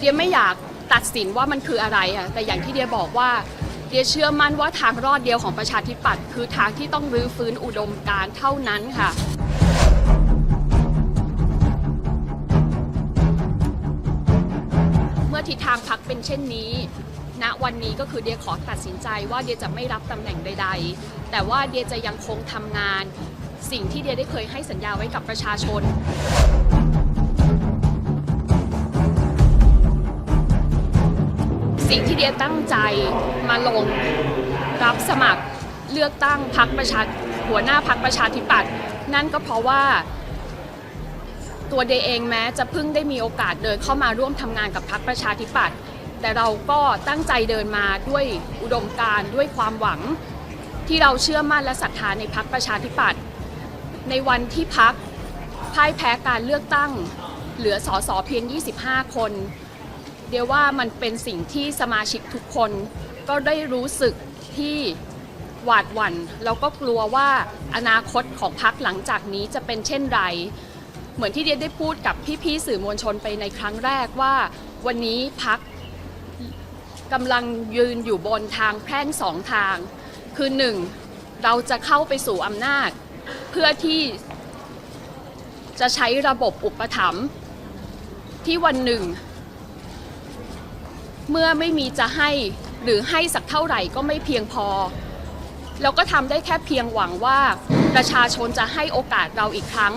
เดียไม่อยากตัดสินว่ามันคืออะไรอะแต่อย่างที่เดียบอกว่าเดียเชื่อมั่นว่าทางรอดเดียวของประชาธิปัตย์คือทางที่ต้องรื้อฟื้นอุดมการณ์เท่านั้นค่ะเมื่อทิศทางพักเป็นเช่นนี้ ณ วันนี้ก็คือเดียขอตัดสินใจว่าเดียจะไม่รับตำแหน่งใด ๆ แต่ว่าเดียจะยังคงทำงาน สิ่งที่เดียได้เคยให้สัญญาไว้กับประชาชน สิ่งที่เดียตั้งใจมาลงรับสมัครเลือกตั้งพักประชาหัวหน้าพักประชาธิปัตย์นั่นก็เพราะว่า ตัวเดยเองแม้จะเพิ่งได้มีโอกาสเดินเข้ามาร่วมทำงานกับพรรคประชาธิปัตย์แต่เราก็ตั้งใจเดินมาด้วยอุดมการณ์ด้วยความหวัง ที่เราเชื่อมั่นและศรัทธาในพรรคประชาธิปัตย์ในวันที่พักพ่ายแพ้การเลือกตั้ง เหลือสอสอเพียง 25 คน เดียวว่ามันเป็นสิ่งที่สมาชิกทุกคนก็ได้รู้สึกที่หวาดหวัน่นแล้วก็กลัวว่าอนาคตของพักหลังจากนี้จะเป็นเช่นไร เหมือนที่เดียได้พูดกับพี่ๆสื่อมวลชนไปในครั้งแรกว่า วันนี้พักกำลังยืนอยู่บนทางแพร่งสองทาง คือหนึ่งเราจะเข้าไปสู่อำนาจ เพื่อที่จะใช้ระบบอุปถัมภ์ที่วันหนึ่ง เมื่อไม่มีจะให้หรือให้สักเท่าไหร่ก็ไม่เพียงพอเราก็ทำได้แค่เพียงหวังว่าประชาชนจะให้โอกาสเราอีกครั้ง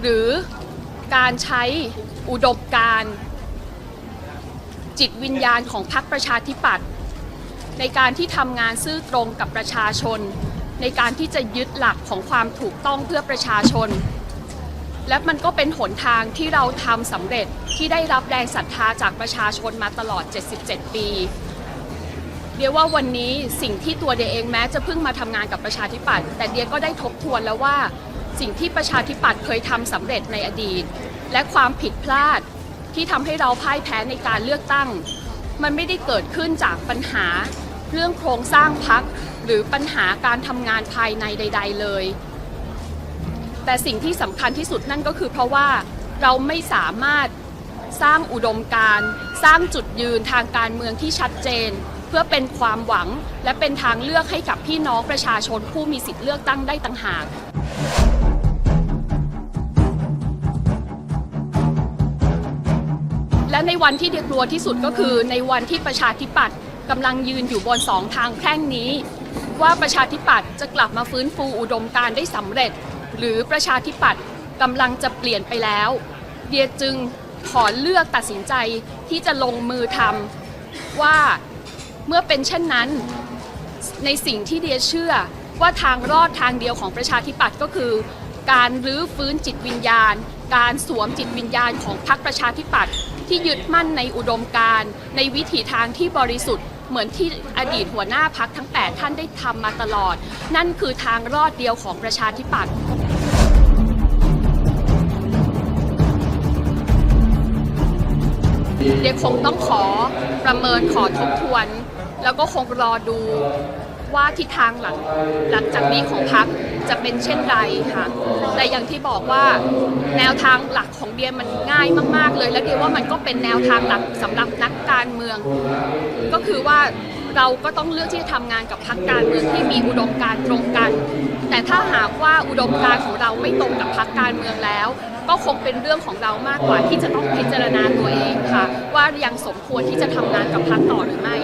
หรือการใช้อุดมการจิตวิญญาณของพรรคประชาธิปัตย์ในการที่ทำงานซื่อตรงกับประชาชน ในการที่จะยึดหลักของความถูกต้องเพื่อประชาชน และมันก็เป็นหนทางที่เราทำสำเร็จที่ได้รับแรงศรัทธาจากประชาชนมาตลอด 77 ปี เดียว่าวันนี้สิ่งที่ตัวเดียเองแม้จะเพิ่งมาทำงานกับประชาธิปัตย์แต่เดียก็ได้ทบทวนแล้วว่า สิ่งที่ประชาธิปัตย์เคยทำสำเร็จในอดีต และความผิดพลาดที่ทำให้เราพ่ายแพ้ในการเลือกตั้ง มันไม่ได้เกิดขึ้นจากปัญหาเรื่องโครงสร้างพักหรือปัญหาการทำงานภายในใด ๆ เลย แต่สิ่งที่สำคัญที่สุดนั่นก็คือเพราะว่าเราไม่สามารถสร้างอุดมการณ์สร้างจุดยืนทางการเมืองที่ชัดเจน เพื่อเป็นความหวังและเป็นทางเลือกให้กับพี่น้องประชาชนผู้มีสิทธิ์เลือกตั้งได้ต่างหากและในวันที่เดียกลัวที่สุดก็คือในวันที่ประชาธิปัตย์กำลังยืนอยู่บนสองทางแพร่งนี้ ว่าประชาธิปัตย์จะกลับมาฟื้นฟูอุดมการณ์ได้สำเร็จ หรือประชาธิปัตย์กำลังจะเปลี่ยนไปแล้ว เดียจึงขอเลือกตัดสินใจที่จะลงมือทำว่าเมื่อเป็นเช่นนั้น ในสิ่งที่เดียเชื่อว่าทางรอดทางเดียวของประชาธิปัตย์ก็คือ การรื้อฟื้นจิตวิญญาณ การสวมจิตวิญญาณของพรรคประชาธิปัตย์ที่ยึดมั่นในอุดมการณ์ในวิถีทางที่บริสุทธิ์เหมือนที่อดีตหัวหน้าพักทั้ง 8 ท่านได้ทำมาตลอด นั่นคือทางรอดเดียวของประชาธิปัตย์ เดี๋ยวคงต้องขอประเมินขอทบทวน แล้วก็คงรอดูว่าทิศทางหลังหลังจากนี้ของพักจะเป็นเช่นไรค่ะ แต่อย่างที่บอกว่าแนวทางหลักของเดียมันง่ายมาก ๆ เลย และเดียว่ามันก็เป็นแนวทางหลักสำหรับนักการเมือง ก็คือว่า เราก็ต้องเลือกที่จะทำงานกับพรรคการเมืองที่มีอุดมการณ์ตรงกัน แต่ถ้าหากว่าอุดมการณ์ของเราไม่ตรงกับพรรคการเมืองแล้ว ก็คงเป็นเรื่องของเรามากกว่าที่จะต้องพิจารณาตัวเองค่ะ ว่ายังสมควรที่จะทำงานกับพรรคต่อหรือไม่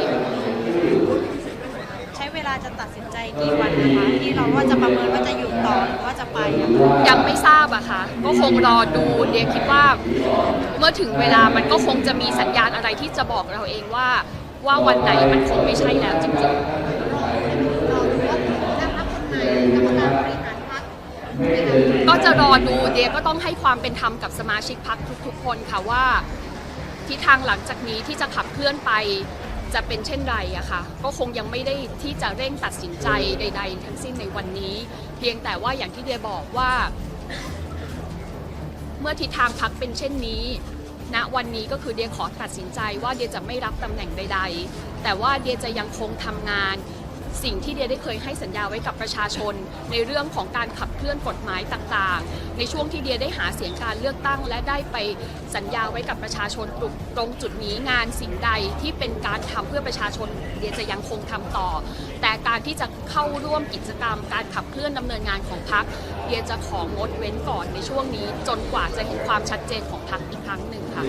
ใช้เวลาจะตัดสินใจกี่วันนะคะที่เราว่าจะประเมินว่าจะอยู่ต่อหรือว่าจะไปอะค่ะยังไม่ทราบอะค่ะ ก็คงรอดูเดียคิดว่า เมื่อถึงเวลามันก็คงจะมีสัญญาณอะไรที่จะบอกเราเองว่า ว่าวันไหนมันคงไม่ใช่แล้วจริงๆ ก็จะรอดูเดียก็ต้องให้ความเป็นธรรมกับสมาชิกพักทุกๆ คนค่ะว่าทิศทางหลังจากนี้ที่จะขับเคลื่อนไปจะเป็นเช่นไรอะค่ะ ก็คงยังไม่ได้ที่จะเร่งตัดสินใจใด ๆ ทั้งสิ้นในวันนี้ เพียงแต่ว่าอย่างที่เดียบอกว่า เมื่อทิศทางพักเป็นเช่นนี้ ณวันนี้ก็คือเดียขอตัดสินใจว่าเดียจะไม่รับตำแหน่งใด ๆ แต่ว่าเดียจะยังคงทำงาน สิ่งที่เดียได้เคยให้สัญญาไว้กับประชาชน ในเรื่องของการขับเคลื่อนกฎหมายต่างๆ ในช่วงที่เดียได้หาเสียงการเลือกตั้ง และได้ไปสัญญาไว้กับประชาชนตรงจุดนี้งานสิ่งใดที่เป็นการทำเพื่อประชาชนเดียจะยังคงทำต่อ แต่การที่จะเข้าร่วมกิจกรรม การขับเคลื่อนดำเนินงานของพรรคเดียจะของงดเว้นก่อนในช่วงนี้ จนกว่าจะเห็นความชัดเจนของพรรคอีกครั้งหนึ่งค่ะ